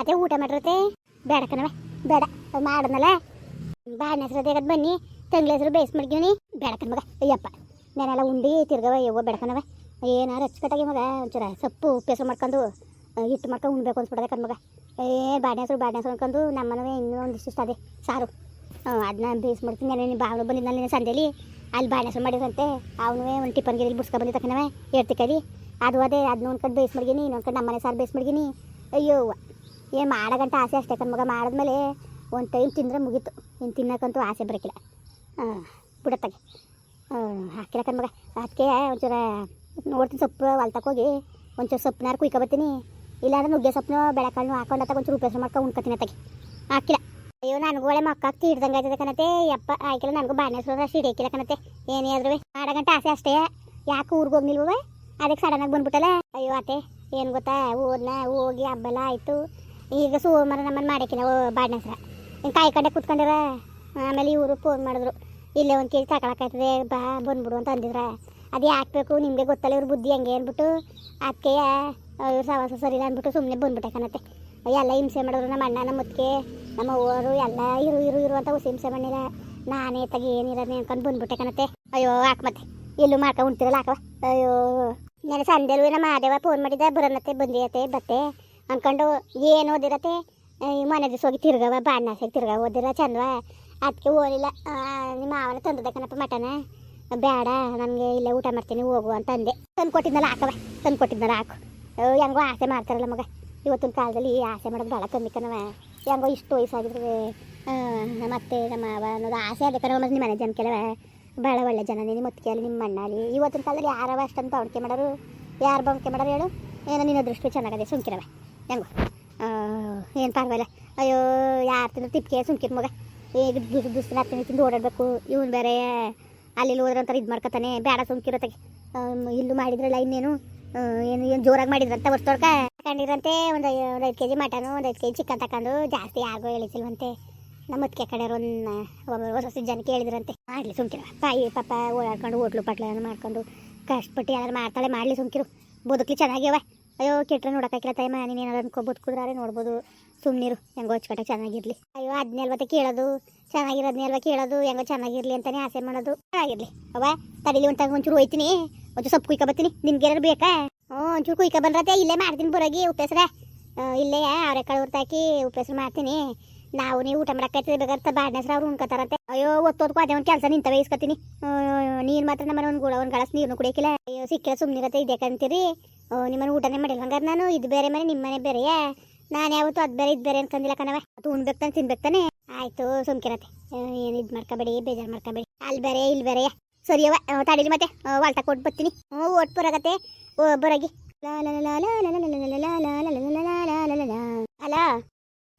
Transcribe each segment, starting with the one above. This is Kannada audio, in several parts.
ಅದೇ ಊಟ ಮಾಡಿರತ್ತೆ. ಬೇಡ ಕಣವೆ ಬೇಡ. ಅದು ಮಾಡದ್ನಲ್ಲ. ಬಾಣ ಹೆಸರು ತೆಗದ್ ಬನ್ನಿ. ತಂಗ್ಳ ಹೆಸರು ಬೇಯಿಸ್ ಮಾಡ್ಕೀವಿ ಬೇಡ ಮಗ. ಅಯ್ಯಪ್ಪ ನಾನೆಲ್ಲ ಉಂಡಿ ತಿರ್ಗವ ಯವ್ವ ಬೇಡ ಕಣವೆ ಏನಾರು ಅಚ್ಚುಕಟ್ಟಾಗಿ ಮಗ, ಒಂಚೂರ ಸೊಪ್ಪು ಉಪ್ಪು ಮಾಡ್ಕೊಂಡು ಇಷ್ಟು ಹಿಟ್ಟು ಮಾಡ್ಕೊಂಡು ಉಣ್ಬೇಕು ಅನ್ಸ್ಬಿಡದೆ ಕಣ್ಮಗ ಏ ಬಾಣೆ ಹೆಸರು ಬಾಣೆ ಹೆಸರು ಅನ್ಕೊಂಡು ನಮ್ಮನವೇ ಇನ್ನೂ ಒಂದಿಷ್ಟು ಅದೇ. ಸಾರು. ಅದನ್ನ ಬೇಯಿಸ್ ಮಾಡ್ತೀನಿ. ನೆನೆ ಬಾವನು ಬಂದಿದ್ದಲ್ಲಿ ನಿನ್ನ ಸಂಜೆಲಿ. ಅಲ್ಲಿ ಬಾಣೆ ಹೆಸರು ಮಾಡಿದ್ರಂತೆ. ಅವನು ಒಂದು ಟಿಫನ್ ಗಿರಿ ಬಿಡ್ಸ್ಕೊ ಬಂದಿದ್ದ ಕಣವೆ ಕರಿ ಅದು ಅದೇ ಅದನ್ನ ಒಂದ್ಕೊಂಡು ಬೇಯಿಸ್ ನೋನ್ಕಂಡು ನಮ್ಮ ನಮ್ಮನೆ ಸಾರು ಬೇಯಿಸ್ ಮಾಡ್ಗಿನಿ ಅಯ್ಯೋ ಏನು ಮಾಡಗಂಟ ಆಸೆ ಅಷ್ಟೇ ಕಣ್ಮಗ ಮಾಡಿದ್ಮೇಲೆ ಒಂದು ಟೈಮ್ ತಿಂದರೆ ಮುಗೀತು. ಇನ್ನು ತಿನ್ನೋಕ್ಕಂತೂ ಆಸೆ ಬರೋಕಿಲ್ಲ. ಬಿಡತ್ತಾಗೆ ಹಾಕಿಲ್ಲ ಕಣ್ಮಗ ಅದಕ್ಕೆ ಒಂಚೂರ ನೋಡ್ತೀನಿ ಸೊಪ್ಪು ಹೊಲ್ತಕ್ಕೋಗಿ ಒಂಚೂರು ಸೊಪ್ಪನಾರು ಕುಯ್ಕೊಬತ್ತೀನಿ ಇಲ್ಲಾಂದ್ರೆ ನುಗ್ಗೆ ಸೊಪ್ಪು ಬೆಳಕಾಳು ಹಾಕೊಂಡು ಅತ್ತಾಗ ಒಂಚೂರು ಉಪಯೋಗ ಮಾಡ್ಕೊಂಡು ಉಣ್ಕೊತೀನಿ ಅತ್ತಾಗೆ. ಹಾಕಿಲ್ಲ ಅಯ್ಯೋ, ನನಗೂ ಒಳ್ಳೆ ಮಕ್ಕ ತೀಡ್ದಂಗೆ ಆಯ್ತದೆ ಕಣತೆ ಯಪ್ಪ, ಆಯ್ಕಿಲ್ಲ ನನಗೂ ಬಾಣೆ ಸುರ ಸಿಡಿ ಹಾಕಿಲ್ಲ ಕಣತೆ ಏನೇ ಆದ್ರೂ ಮಾಡಗಂಟ ಆಸೆ ಅಷ್ಟೇ. ಯಾಕೆ ಊರಿಗೆ ಹೋಗ್ನಿಲ್ವ ಅದಕ್ಕೆ ಸಡನ್ನಾಗಿ ಬಂದ್ಬಿಟ್ಟಲ್ಲ. ಅಯ್ಯೋ, ಅತ್ತೆ, ಏನು ಗೊತ್ತಾ? ಊರ್ನ ಹೋಗಿ ಹಬ್ಬೆಲ್ಲ ಆಯಿತು. ಈಗ ಸೋಮವಾರ ನಮ್ಮನ್ನು ಬಾಡಿನ ಬಾಡ್ನ ಹಿಂಗೆ ಕಾಯಿ ಕಂಡೆ ಕುತ್ಕೊಂಡಿರ ಆಮೇಲೆ ಇವರು ಫೋನ್ ಮಾಡಿದ್ರು. ಇಲ್ಲೇ ಒಂದು ಕೇಳಿ ಜಿ ಬಾ ಬಂದ್ಬಿಡು ಅಂತ ಅಂದಿದ್ರ. ಅದು ಹಾಕ್ಬೇಕು ನಿಮಗೆ ಗೊತ್ತಲ್ಲ, ಇವ್ರ ಬುದ್ಧಿ ಹಂಗೆ ಅಂದ್ಬಿಟ್ಟು ಅದಕ್ಕೆ ಇವ್ರ ಸವಾಸ ಸರಿ ಇಲ್ಲ ಅಂದ್ಬಿಟ್ಟು ಸುಮ್ಮನೆ ಬಂದ್ಬಿಟ್ಟೆ ಕಣತ್ತೆ ಎಲ್ಲ ಹಿಂಸೆ ಮಾಡಿದ್ರು ನಮ್ಮ ಅಣ್ಣ, ನಮ್ಮ ಮುತ್ತಿಗೆ, ನಮ್ಮ ಅವರು ಎಲ್ಲ ಇರು ಇರು ಇರು ಅಂತ ಹುಸಿ ಮಾಡಿಲ್ಲ ನಾನೇ ತಗಿ ಏನಿರೋದು ಅನ್ಕೊಂಡು ಬಂದ್ಬಿಟ್ಟೆ ಕಣತ್ತೆ ಅಯ್ಯೋ, ಹಾಕ್ ಮತ್ತೆ. ಎಲ್ಲೂ ಮಾಡ್ಕೊಂಡು ಉಣ್ತಿರಲ್ಲ ಹಾಕವ ಅಯ್ಯೋ. ನೆನೆ ಸಂಜೆಲೂ ನಮ್ಮ ಮಾದೇವ ಫೋನ್ ಮಾಡಿದ್ದೆ ಬರೋನತ್ತೆ ಬಂದಿರತ್ತೆ ಬತ್ತೆ. ಅನ್ಕೊಂಡು ಏನು ಓದಿರತ್ತೆ? ಮನೆ ದಿವಸ ಹೋಗಿ ತಿರ್ಗವ ಬಾಣಾಸೆಗೆ ತಿರ್ಗ ಓದಿರ ಚಂದವ? ಅದಕ್ಕೆ ಓದಿಲ್ಲ. ನಿಮ್ಮ ಮಾವನ ತಂದದ ಮಟನ? ಬೇಡ ನನಗೆ ಇಲ್ಲೇ ಊಟ ಮಾಡ್ತೀನಿ, ಹೋಗು ಅಂತ ಅಂದೆ ತಂದು ಕೊಟ್ಟಿದ್ನಲ್ಲ ಹಾಕವ ತಂದು ಕೊಟ್ಟಿದ್ನಲ್ಲ ಹಾಕು. ಹೆಂಗೋ ಆಸೆ ಮಾಡ್ತಾರಲ್ಲ ಮಗ. ಇವತ್ತಿನ ಕಾಲದಲ್ಲಿ ಈ ಆಸೆ ಮಾಡೋದು ಭಾಳ ಕಮ್ಮಿ ಕಣವ ಹೆಂಗೋ ಇಷ್ಟು ವಯಸ್ಸಾಗಿದ್ರೆ ಮತ್ತೆ ನಮ್ಮ ಮಾವ ಅನ್ನೋದು ಆಸೆ ಅದೇ ಕಣವ ನಿಮ್ಮ ಮನೆ ಜನ ಕೆಲವ ಭಾಳ ಒಳ್ಳೆ ಜನ ನಿಮ್ಮ ಮುತ್ತಿಗೆ ಅಲ್ಲಿ ನಿಮ್ಮ ಮಣ್ಣಲ್ಲಿ ಇವತ್ತಿನ ಕಾಲದಲ್ಲಿ ಯಾರವ ಅಷ್ಟಂತ ಅವಳಿಕೆ ಮಾಡೋರು? ಯಾರು ಬಂಕೆ ಮಾಡೋರು ಹೇಳು? ಏನೋ ನಿನ್ನ ದೃಷ್ಟಿ ಚೆನ್ನಾಗದೆ ಸುಮ್ಕಿರವ ಹೆಂಗೋ ಏನು ಪರವಾಗಿಲ್ಲ ಅಯ್ಯೋ, ಯಾರು ತಿಂದ್ರೆ ತಿಪ್ಪಿಗೆ ಸುಮ್ಕಿತ್ ಮಗ. ಈಗ ದುಸ್ ದುಸ್ ಹತ್ತಿನ ತಿಂದು ಓಡಾಡಬೇಕು. ಇವನು ಬೇರೆ ಅಲ್ಲಿ ಹೋದ್ರಂತಾರೆ ಇದು ಮಾಡ್ಕೊತಾನೆ. ಬೇಡ ಸುಮ್ಕಿರತ್ತಾಗೆ ಇಲ್ಲೂ ಮಾಡಿದ್ರಲ್ಲ ಇನ್ನೇನು? ಏನು ಏನು ಜೋರಾಗಿ ಮಾಡಿದ್ರಂತ ಹೊಸ್ತೊಡ್ಕ ತಗೊಂಡಿರಂತೆ ಒಂದು ಒಂದು ಐದು ಕೆ ಜಿ ಮಟನು, ಒಂದು ಐದು ಕೆ ಜಿ ಚಿಕನ್ ತಗೊಂಡು ಜಾಸ್ತಿ ಆಗೋ ಹೇಳಿಸಿಲ್ವಂತೆ ನಮ್ಮ ಮತ್ತೆ ಕಡೆಯವ್ರು ಒಂದು ಹೊಸ ಹೊಸ ಜನ ಹೇಳಿದ್ರಂತೆ ಮಾಡಲಿ ಸುಮ್ಕಿರು. ತಾಯಿ, ಪಾಪ ಓಡಾಡ್ಕೊಂಡು, ಹೋಟ್ಲು ಪಟ್ಲು ಮಾಡ್ಕೊಂಡು ಕಷ್ಟಪಟ್ಟು ಯಾರು ಮಾಡ್ತಾಳೆ, ಮಾಡಲಿ ಸುಮ್ಕಿರು. ಬದುಕಲಿ ಚೆನ್ನಾಗ್ಯವ. ಅಯ್ಯೋ ಕೆಟ್ಟರೆ ನೋಡೋಕ್ಕಾಗಿಲ್ಲ ತಾಯಿ ನೀನು ಏನಾದ್ರು ಅನ್ಕೋಬೋದು ಬದುಕುದ್ರಾರೆ ನೋಡ್ಬೋದು. ಸುಮ್ಮನಿರು ಹೆಂಗೋ ಹಚ್ಕಟ್ಟ ಚೆನ್ನಾಗಿರ್ಲಿ. ಅಯ್ಯೋ ಅದನ್ನೆಲ್ವತ್ತೆ ಕೇಳೋದು. ಚೆನ್ನಾಗಿರೋದ್ನೆಲ್ವ ಕೇಳೋದು. ಹೆಂಗೋ ಚೆನ್ನಾಗಿರ್ಲಿ ಅಂತಲೇ ಆಸೆ ಮಾಡೋದು. ಚೆನ್ನಾಗಿರ್ಲಿ. ಅವ ತಡಿಲಿ ತಂಗ ಒಂಚೂರು ಹೋಯ್ತೀನಿ. ಒಂಚೂರು ಸೊಪ್ಪು ಕುಯ್ಕೊ ಬರ್ತೀನಿ. ನಿಮ್ಗೆ ಏನಾರು ಬೇಕಾ? ಹ್ಞೂ, ಒಂಚೂರು ಕುಯ್ಕೊ ಬಂದ್ರತೆ ಇಲ್ಲೇ ಮಾಡ್ತೀನಿ ಬರೋಗಿ, ಉಪ್ಪೆಸ್ರೆ. ಇಲ್ಲೇ ಅವರೆಕಾಳು ಹುರ್ತಾಕಿ ಉಪ್ಪೆಸ್ರು ಮಾಡ್ತೀನಿ. ನಾವು ನೀವು ಊಟ ಮಾಡಕ್ಕೆ ಬಾಡ್ನೆಸ್ರ ಅವ್ರು ಉಣ್ಕೋತಾರಂತೆ ಅಯ್ಯೋ ಒತ್ತೋದ್ಕೂ ಅದೇ ಒಂದು ಕೆಲಸ ನಿಂತವೆ ಇಸ್ಕೊತೀನಿ ನೀನು ಮಾತ್ರ ನಮ್ಮನೆ ಒಂದು ಗುಳ ಒಂದು ಗಳಸ್ ನೀರನ್ನು ಕುಡಿಯಕಿಲ್ಲ ಅಯ್ಯೋ ಸಿಕ್ಕಿಲ್ಲ ಸುಮ್ಮನಿರತ್ತೆ ಇದಕ್ಕಂತೀರಿ ನಿಮ್ಮನೆ ಊಟನೇ ಮಾಡಿಲ್ಲ ಹಂಗಾರೆ ನಾನು ಇದು ಬೇರೆ ಮನೆ ನಿಮ್ಮನೆ ಬೇರೆಯಾ ನಾನು ಯಾವತ್ತು ಅದು ಬೇರೆ ಇದು ಬೇರೆ ಅನ್ಕಂದಿಲ್ಲ ಕಣವ ಅದು ಉಣ್ಬೇಕು ತಾನೆ ತಿನ್ಬೇಕು ತಾನೆ ಆಯ್ತು ಸುಮ್ಕಿರತ್ತೆ ಏನು ಇದು ಮಾಡ್ಕೋಬೇಡಿ ಬೇಜಾರು ಮಾಡ್ಕೋಬೇಡಿ ಅಲ್ಲಿ ಬೇರೆ ಇಲ್ಲಿ ಬೇರೆ ಸರಿಯವ ತಾಡಿಲಿ ಮತ್ತೆ ವಾಲ್ಟ ಕೊಟ್ಟು ಬರ್ತೀನಿ ಹ್ಞೂ ಒಟ್ಟು ಬರಾಗತ್ತೆ ಓ ಬರಾಗಿ ಹಲೋ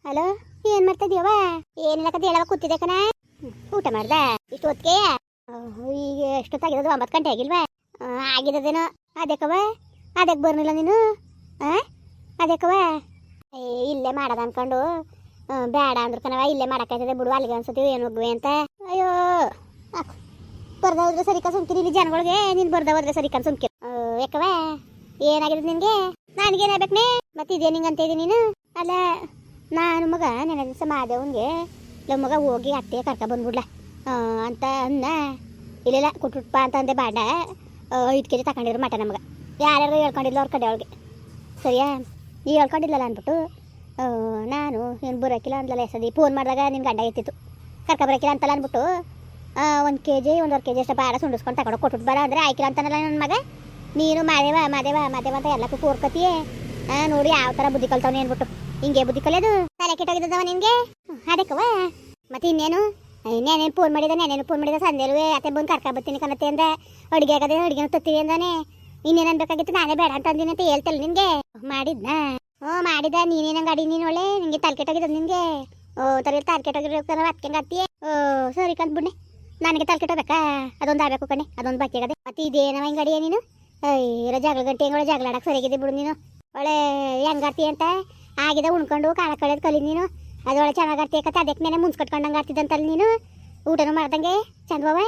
ಹಲೋ ಏನ್ ಮಾಡ್ತಾ ಇದೀಯವ ಏನಿಲ್ಲ ಕದ ಹೇಳವ ಕೂತಿದ್ದೆ ಕಣ. ಊಟ ಮಾಡ್ದ? ಇಷ್ಟು ಹೊತ್ತಿಗೆ? ಈಗ ಎಷ್ಟೊತ್ತಾಗಿರೋದು? ಒಂಬತ್ತು ಗಂಟೆ ಆಗಿಲ್ವಾ? ಆಗಿರೋದೇನೋ ಅದಕ್ಕವ ಅದಕ್ಕೆ ಬರ್ನಿಲ್ಲ ನೀನು? ಆ? ಅದಕ್ಕವ ಇಲ್ಲೇ ಮಾಡದ ಅನ್ಕೊಂಡು. ಬೇಡ ಅಂದ್ರು ಕಣವ ಇಲ್ಲೇ ಮಾಡಕ್ಕಾಯ್ತದೆ ಬಿಡು, ಅಲ್ಲಿಗೆ ಅನ್ಸತಿ ಏನು ಹೋಗುವೆ ಅಂತ. ಅಯ್ಯೋ ಬರ್ದ ಹೋದ್ರೆ ಸರಿ ಸುಮ್ಕಿರಿ ಇಲ್ಲಿ ಜನಗಳಿಗೆ. ನೀನು ಬರ್ದ ಹೋದ್ರೆ ಸರಿ ಕಣ್ ಸುಮ್ಕಿರಿ. ಯಾಕವ ಏನಾಗಿದೆ ನಿನಗೆ? ನನಗೇನಾಗ್ಬೇಕನೆ ಮತ್ತೆ ಇದೇನಿಂಗ್ ಅಂತ ಇದ್ದೀನಿ ನೀನು? ಅಲ್ಲ ನಾನು ಮಗ ನೆನೆ ದಿವಸ ಮಾದೇವನ್ಗೆ ನಮ್ಮ ಮಗ ಹೋಗಿ ಅತ್ತೆ ಕರ್ಕ ಬಂದ್ಬಿಡ್ಲ. ಅಂತ ಅನ್ನ ಇಲ್ಲೆಲ್ಲ ಕೊಟ್ಟುಟ್ಪ ಅಂತ ಅಂದೆ ಬಾಡ ಐದು ಕೆ ಜಿ ತಗೊಂಡಿರು ಮಟ ನಮಗೆ. ಯಾರ್ಯಾರು ಹೇಳ್ಕೊಂಡಿಲ್ಲ ಅವ್ರ ಕಡೆ ಅವ್ರಿಗೆ ಸರಿಯಾ? ನೀ ಹೇಳ್ಕೊಂಡಿಲ್ಲಲ್ಲ ಅಂದ್ಬಿಟ್ಟು ನಾನು ಏನು ಬರೋಕ್ಕಿಲ್ಲ ಅಂದ್ಲಲ್ಲ ಎಸದಿ ಫೋನ್ ಮಾಡಿದಾಗ ನಿನ್ನ ಗಂಡ ಎತ್ತಿತ್ತು. ಕರ್ಕ ಬರೋಕಿಲ್ಲ ಅಂತಲ್ಲ ಅಂದ್ಬಿಟ್ಟು ಒಂದು ಕೆ ಜಿ ಒಂದೂವರೆ ಕೆ ಜಿ ಅಷ್ಟು ಬಾಡ ಸುಂಡಿಸ್ಕೊಂಡು ತಗೊಂಡು ಕೊಟ್ಬಿಟ್ಟು ಬರ ಅಂದರೆ ಆಯ್ಕಿಲ್ಲ ಅಂತನಲ್ಲ ನನ್ನ ಮಗ. ನೀನು ಮಾದೇವ ಮಾದೇವ ಮಾದೇವ ಅಂತ ಎಲ್ಲಕ್ಕೂ ಕೋರ್ಕತಿಯೇ. ನೋಡಿ ಯಾವ ಥರ ಬುದ್ಧಿ ಕಲ್ತವನೇ ಅಂದ್ಬಿಟ್ಟು. ಹಿಂಗೆ ಬುದ್ಧಿ ಕಲಿಯೋದು ತಲೆ ಕೆಟ್ಟೋಗಿದ್ದವ ನಿನಗೆ? ಅದಕ್ಕವ? ಮತ್ತೆ ಇನ್ನೇನು? ಇನ್ನೇನೇನು ಫೋನ್ ಮಾಡಿದ ನಾನೇನು ಫೋನ್ ಮಾಡಿದ ಸಂಜೆಲುವೆ ಅತ್ತೆ ಬಂದು ಕರ್ಕ ಬರ್ತೀನಿ ಕಣತ್ತೆ ಅಂದ. ಅಡುಗೆ ಆಗದೆ ಅಡುಗೆನೂ ತತ್ತೀವಿ ಅಂದಾನೆ. ಇನ್ನೇನು ಅನ್ಬೇಕಾಗಿತ್ತು ನಾನೇ ಬೇಡ ಅಂತ ಅಂದಿನಿ ಅಂತ ಹೇಳ್ತಲ್ಲ ನಿನಗೆ? ಮಾಡಿದ್ನಾ? ಹ್ಞೂ ಮಾಡಿದ ನೀನೇನಂಗೆ ಅಡಿ ನೀನು ಒಳ್ಳೆ? ನಿಂಗೆ ತಲೆ ಕೆಟ್ಟೋಗಿದ್ದು ನಿನಗೆ? ಓ, ತಲೆ ತಲೆ ಕೆಟ್ಟೋಗಿರೋ ಅದಕ್ಕೆ ಅತ್ತಿ ಓ, ಸರಿ ಕಂತ ಬಿಡ್ನೆ. ನನಗೆ ತಲೆ ಕೆಟ್ಟೋಬೇಕಾ ಅದೊಂದು ಆಗಬೇಕು ಕಣೆ, ಅದೊಂದು ಬಾಕಿ ಆಗದೆ. ಮತ್ತೆ ಇದೇನವ ಹಿಂಗೆ ಅಡಿಯ ನೀನು? ಇರೋ ಜಗಳ ಗಂಟೆ ಹೆಂಗೆ ಜಗಳ ಆಡಕ್ಕೆ ಸರಿಯಾಗಿದೆ ಬಿಡು ನೀನು. ಒಳ್ಳೆ ಹೆಂಗಾರ್ತಿ ಅಂತ? ಆಗಿದೆ, ಉಣ್ಕೊಂಡು ಕಾಲ ಕಳೆದು ಕಲಿ ನೀನು. ಅದೊಳಗೆ ಚೆನ್ನಾಗಿ ಆಗ್ತಿ ಯಾಕತ್ತೆ ಅದಕ್ಕೆ ಮೇಲೆ ಮುನ್ಸ್ಕಟ್ಕೊಂಡಂಗೆ ಆಡ್ತಿದ್ದಂತಲ್ಲ ನೀನು. ಊಟನೂ ಮಾಡ್ದಂಗೆ ಚಂದವ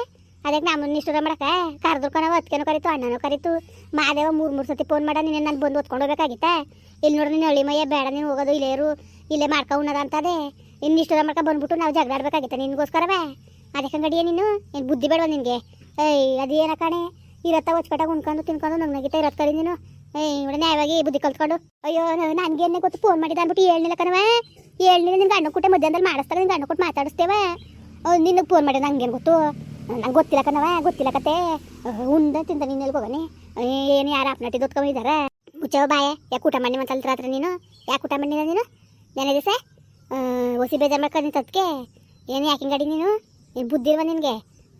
ಅದಕ್ಕೆ ನಮ್ಮನ್ನ ನಿಷ್ಠೂರ ಮಾಡಕ ಕರೆದ್ರು ಕಣವ ಅದಕ್ಕೇನೋ ಕರೀತು, ಅಣ್ಣನೂ ಕರೀತು. ಮಾದೇವ ಮೂರು ಮೂರು ಸತಿ ಫೋನ್ ಮಾಡ ನೀನು ನಾನು ಬಂದು ಓದ್ಕೊಂಡು ಹೋಗ್ಬೇಕಾಗಿತ್ತೆ? ಇಲ್ಲಿ ನೋಡ್ರಿ ನೀನು ಹಳ್ಳಿ ಮಯ್ಯ ಬೇಡ ನೀನು ಹೋಗೋದು, ಇಲ್ಲೇ ಇರು, ಇಲ್ಲೇ ಮಾಡ್ಕೊ ಉಣ್ಣದ ಅಂತದೆ. ಇನ್ನು ನಿಷ್ಠೂರ ಮಾಡ್ಕೊ ಬಂದ್ಬಿಟ್ಟು ನಾವು ಜಗಳ ಆಡ್ಬೇಕಾಗಿತ್ತ ನಿನ್ಗೋಸ್ಕರವೇ? ಅದಕ್ಕೆ ಗಡಿಯ ನೀನು? ಏನು ಬುದ್ಧಿ ಬೇಡವ ನಿನಗೆ? ಏಯ್, ಅದೇನ ಕಣೆ? ಇರತ್ತ ಹೊಚ್ಕಟಾಗ ಉಣ್ಕೊಂಡು, ತಿನ್ಕೊಂಡು ನಂಗೆ ಇರತ್ ಕರಿ ನೀನು. ಇವಳ ನ್ಯಾಯವಾಗಿ ಬುದ್ಧಿ ಕಲ್ತ್ಕೊಂಡು. ಅಯ್ಯೋ ನನಗೇನೆ ಗೊತ್ತು ಫೋನ್ ಮಾಡಿದ ಅಂದ್ಬಿಟ್ಟು ಹೇಳ್ನಿಲ್ಲ ಕಣವ ಹೇಳ್ನಿಲ್ಲ ನಿನ್ನ ಅಣ್ಣ ಕೂಟೆ ಮಧ್ಯಾಹ್ನದಲ್ಲಿ ಮಾಡಿಸ್ತಾರೆ ನಿನ್ನ ಅಣ್ಣ ಕೊಟ್ಟು ಮಾತಾಡಿಸ್ತೇವೆ? ನಿನ್ನ ಫೋನ್ ಮಾಡಿದ ನಂಗೇನು ಗೊತ್ತು? ನಂಗೆ ಗೊತ್ತಿಲ್ಲ ಕಣವ ಗೊತ್ತಿಲ್ಲ ಕತೆ. ಉಂದ ತಿಂದ ನೀನು ಎಲ್ಲಿ ಹೋಗನೆ? ಏನು ಯಾರು ಅಪ್ನಟ್ಟಿ ದೊತ್ಕೊಂಡಿದ್ದಾರೆ ಮುಚ್ಚವ ಬಾಯ, ಯಾಕೆ ಊಟ ಮಾಡಿ ಅಂತ ರಾತ್ರಿ ನೀನು? ಯಾಕೆ ಊಟ ಮಾಡಿಲ್ಲ ನೀನು? ನೆನೆ ದಿವಸ? ಹೊಸಿ ಬೇಜಾರು ಮಾಡ್ಕೊಂಡು ನಿಂತದಕ್ಕೆ ಏನು ಯಾಕೆ ಗಾಡಿ ನೀನು? ಏನು ಬುದ್ಧಿ ಇಲ್ವಾ ನಿನಗೆ?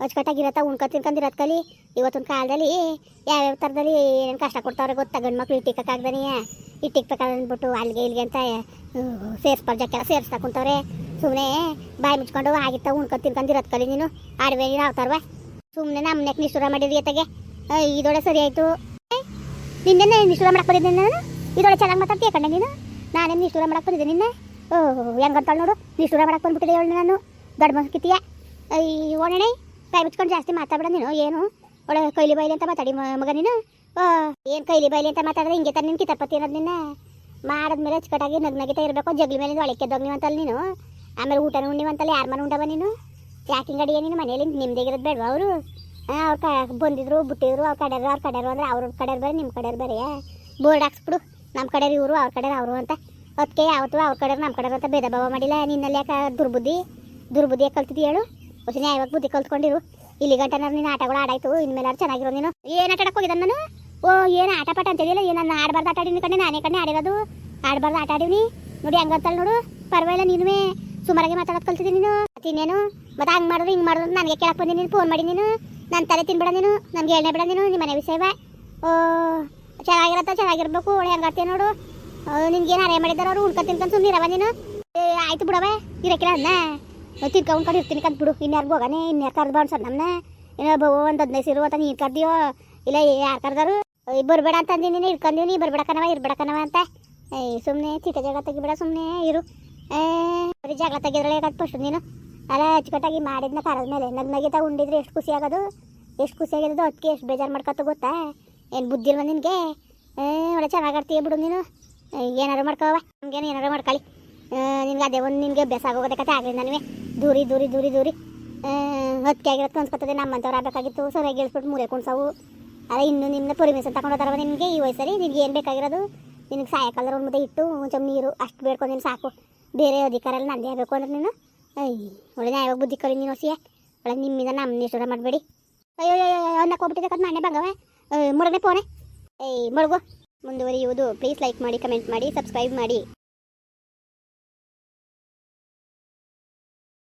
ಅಚ್ಚುಕಟ್ಟಾಗಿರತ್ತ ಉಣ್ಕೊ ತಿನ್ಕೊಂಡಿರತ್ ಕಲಿ. ಇವತ್ತೊಂದು ಕಾಲದಲ್ಲಿ ಯಾವ್ಯಾವ ಥರದಲ್ಲಿ ಏನೇನು ಕಷ್ಟ ಕೊಡ್ತಾವ್ರೆ ಗೊತ್ತಾ? ಗಂಡು ಮಕ್ಳು ಇಟ್ಟಿಕ್ಕಾಗ್ದಾನೆ ಅಂದ್ಬಿಟ್ಟು ಅಲ್ಲಿಗೆ ಇಲ್ಲಿಗೆ ಅಂತ ಸೇರಿಸ್ಬಾರ್ದು ಜಕ್ಕೆಲ್ಲ ಸೇರಿಸ್ತಾ ಕುಂತವ್ರೆ. ಸುಮ್ಮನೆ ಬಾಯಿ ಮುಚ್ಕೊಂಡು ಆಗಿತ್ತ ಉಣ್ಕೊ ತಿನ್ಕೊಂಡಿರತ್ ಕಲಿ ನೀನು. ಆಡ್ವೆ ನೀನು ಆಗ್ತಾರವ ಸುಮ್ಮನೆ ನಮ್ಮನೆಕ್ ನಿಶ್ಚೂರ ಮಾಡಿದ್ರಿ ಎತ್ತಗೆ. ಇದೊಳೆ ಸರಿ ಆಯಿತು. ನಿನ್ನೆ ನಿಶ್ಚೂರ ಮಾಡಕ್ಕೆ ಬಂದಿದ್ದೆ ನಾನು? ಇದೊಳೆ ಚೆನ್ನಾಗಿ ಮಾತಾಡ್ತೀಯ ಕಣ್ಣೆ ನೀನು? ನಾನೇ ನಿಶ್ಚೂರ ಮಾಡಕ್ಕೆ ಬಂದಿದ್ದೆ ನಿನ್ನೆ? ಓಹ್, ಹೆಂಗಂತಾಳು ನೋಡು. ನಿಶ್ಚೂರ ಮಾಡಕ್ಕೆ ಬಂದ್ಬಿಟ್ಟಿದೆ ಹೇಳು ನಾನು ದೊಡ್ಡ ಮಸ್ಕಿತೀಯ ಓಣೆ ಕೈ ಮುಚ್ಕೊಂಡು ಜಾಸ್ತಿ ಮಾತಾಡ್ಬೇಡ ನೀನು. ಏನು? ಒಳ್ಳೆ ಕೈಲಿ ಬೈಲಿ ಅಂತ ಮಾತಾಡಿ ಮಗ ನೀನು? ಏನು ಕೈಲಿ ಬೈಲಿ ಅಂತ ಮಾತಾಡಿದ್ರೆ ಹಿಂಗೆ ತರ ನಿನ್ನ ಕಿತಾಪತಿ ಅನ್ನೋದು ನಿನ್ನ? ಮಾಡಿದ್ಮೇಲೆ ಅಚ್ಚುಕಟ್ಟಾಗಿ ನಗ್ನಗಿತ ಇರಬೇಕು. ಜಗ್ಲಿ ಮೇಲೆ ಒಳಕ್ಕೆ ದೊಗ್ನಿವಂತಲ್ಲ ನೀನು. ಆಮೇಲೆ ಊಟನ ಉಣ್ಣಿವಂತಲ್ಲ ಯಾರು ಮನೆ ಉಂಡವ ನೀನು? ಯಾಕಿಂಗ್ ಅಡಿಗೆ ನೀನು ಮನೇಲಿ ನಿಮ್ದೇಗಿರೋದು ಬೇಡವಾ ಅವರು? ಅವ್ರು ಕ ಬಂದಿದ್ರು, ಬಿಟ್ಟಿದ್ರು, ಅವ್ರ ಕಡೆಯರು ಅವ್ರ ಕಡೆಯರು ಅಂದ್ರೆ ಅವ್ರ ಕಡೆ ಬೇರೆ ನಿಮ್ಮ ಕಡೆ ಬೇರೆ. ಬೋರ್ಡ್ ಹಾಕ್ಸ್ಬಿಡು. ನಮ್ಮ ಕಡೆ ಇವರು, ಅವ್ರ ಕಡೆ ಅವರು ಅಂತ. ಅದಕ್ಕೆ ಯಾವತ್ತು ಅವ್ರ ಕಡೆ ನಮ್ಮ ಕಡೆ ಅಂತ ಭೇದ ಭಾವ ಮಾಡಿಲ್ಲ. ನಿನ್ನಲ್ಲಿ ಯಾಕೆ ದುರ್ಬುದ್ಧಿ? ದುರ್ಬುದ್ಧಿ ಯಾಕೆ ಹೇಳು? ನ್ಯಾಯವಾಗಿ ಬುದ್ಧಿ ಕಲ್ತ್ಕೊಂಡಿರು. ಇಲ್ಲಿ ಗಂಟ ನೀನು ಆಟಗಳು ಆಡಾಯ್ತು, ಇನ್ಮೇಲೆ ಚೆನ್ನಾಗಿರೋ ನೀನು. ಏನು ಆಟ ಆಡಕ್ಕೆ ನಾನು? ಓ, ಏನು ಆಟ ಪಾಠ ಅಂತೇಳಿಲ್ಲ, ಏನು ನಾನು ಆಡಬಾರ್ದು ಆಟ ಆಡಿನ ಕಣ್ಣೆ, ನಾನೇ ಕಣ್ಣೆ ಆಡಿರೋದು. ಆಡಬಾರ್ದು ಆಟ ಆಡೀವಿ ನೋಡಿ ಹಂಗಂತಲ್ಲ ನೋಡು. ಪರವಾಗಿಲ್ಲ ನೀನು ಸುಮಾರಾಗಿ ಮಾತಾಡೋದು ಕಲ್ತಿದ್ದೀನಿ ನೀನು. ತಿನ್ನೇನು ಮತ್ತೆ ಹಂಗೆ ಮಾಡಿದ್ರು ಹಿಂಗೆ ಮಾಡಿದ್ರು ನನಗೆ ಕೇಳಕ್ಕೆ ಬಂದಿ ನೀನು ಫೋನ್ ಮಾಡಿ ನೀನು. ನನ್ನ ತಲೆ ತಿನ್ಬೇಡ ನೀನು ನಮ್ಗೆ ಎಣ್ಣೆ ಬಿಡ ನೀನು ನಿಮ್ಮ ಮನೆ ವಿಷಯವ. ಓ, ಚೆನ್ನಾಗಿರತ್ತ, ಚೆನ್ನಾಗಿರ್ಬೇಕು ಒಳ್ಳೆ ಹಂಗಾಡ್ತೀಯ ನೋಡು. ನಿನ್ಗೇನು ಅರೆ ಮಾಡಿದಾರ ಅವ್ರು ಉಣ್ಕೊಂಡು ತಿನ್ಕೊಂಡು ಸುಮ್ಮನಿರವ ನೀನು. ಆಯ್ತು ಬಿಡವೆ ಇರಕ್ಕಿಲ್ಲ ಅದನ್ನ ತಿನ್ಕೊಂಡು ಇರ್ತೀನಿ ಕಂತ ಬಿಡು ಇನ್ಯಾರ್ಗು ಹೋಗಾನೆ ಇನ್ಯಾರು ಕರ್ದು ಬಾಣ್ ಸರ್ ನಮ್ಮನ್ನ ಏನೋ ಒಂದು ಹದಿನೈದು ಸಿರು ಅಂತ ನೀನು ಕರ್ದಿಯೋ ಇಲ್ಲ ಯಾರು ಕರ್ದಾರು ಬೇಡ ಅಂತ ಅಂದಿ ನೀನು ನೀ ಬರ್ಬೇಡ ಕಣವ ಇರ್ಬೇಡ ಕಣವ ಅಂತ ಸುಮ್ಮನೆ ಚಿಕ್ಕ ಜಾಗ ತೆಗಿಬೇಡ ಸುಮ್ಮನೆ ಇರು ಬರೀ ಜಗಳ ತೆಗಿದ್ರಳೆ ಫಸ್ಟ್ ನೀನು ಅಲ್ಲ ಅಚ್ಚುಕಟ್ಟಾಗಿ ಮಾಡಿದ್ನ ಕರದ ಮೇಲೆ ನಗ್ ನಗಿತ ಉಂಡಿದ್ರೆ ಎಷ್ಟು ಖುಷಿ ಆಗೋದು ಎಷ್ಟು ಖುಷಿ ಆಗಿರೋದು ಅದಕ್ಕೆ ಎಷ್ಟು ಬೇಜಾರು ಮಾಡ್ಕೊತ ಗೊತ್ತಾ ಏನು ಬುದ್ಧಿ ಇಲ್ವ ನಿನಗೆ ಏ ಒಳ್ಳೆ ಚೆನ್ನಾಗಿ ಆಡ್ತೀಯ ಬಿಡು ನೀನು ಏನಾರು ಮಾಡ್ಕೋವ ನಮ್ಗೇನು ಏನಾರು ಮಾಡ್ಕೊಳ್ಳಿ ನಿನ್ಗೆ ಅದೇ ಒಂದು ನಿನಗೆ ಅಭ್ಯಾಸ ಕತೆ ಆಗಲಿ ನನಗೆ. ದೂರಿ ದೂರಿ ದೂರಿ ದೂರಿ. ಹೊತ್ತಿಗೆ ಆಗಿರೋದು ಕನ್ಸ್ಕೊತದೆ ನಮ್ಮಂಥವ್ರು ಆಗಬೇಕಾಗಿತ್ತು. ಸರಿಯಾಗಿ ಇಳಿಸ್ಬಿಟ್ಟು ಮೂರೇ ಕುಣ್ಸಾವು ಅದೇ ಇನ್ನು ನಿಮ್ಮನ್ನ ಪರ್ಮಿಷನ್ ತಗೊಂಡು ಹೋದಾರವ ನಿಮಗೆ ಈ ವಯಸ್ಸಲ್ಲಿ. ನಿನಗೆ ಏನು ಬೇಕಾಗಿರೋದು? ನಿನಗೆ ಸಾಯಂಕಾಲ ಒಂದು ಮುದ್ದೆ ಇಟ್ಟು ಒಂಚೂರು ನೀರು, ಅಷ್ಟು ಬೇಡ್ಕೊಂಡು ನೀನು ಸಾಕು. ಬೇರೆ ಅಧಿಕಾರ ಎಲ್ಲ ನಂದೇ ಆಗಬೇಕು ಅಂದ್ರೆ ನೀನು. ಅಯ್ಯ ಒಳ್ಳೆ ನ್ಯಾಯವಾಗ ಬುದ್ಧಿ ಕಲಿ ನೀನು ಹೊಸಿಯ ಒಳ್ಳೆ ನಿಮ್ಮಿಂದ ನಮ್ಮ ನಿಷ್ಠರ ಮಾಡಬೇಡಿ. ಅಯ್ಯೋ ಅನ್ನಕ್ಕೆ ಹೋಗ್ಬಿಟ್ಟಿದೆ ಕತ್ ನಾನೇ ಬಂಗವ ಮುರಗನೆ ಪೋನೆ ಏಯ್ ಮುಳುಗು ಮುಂದುವರಿಯುವುದು. ಪ್ಲೀಸ್ ಲೈಕ್ ಮಾಡಿ ಕಮೆಂಟ್ ಮಾಡಿ ಸಬ್ಸ್ಕ್ರೈಬ್ ಮಾಡಿ.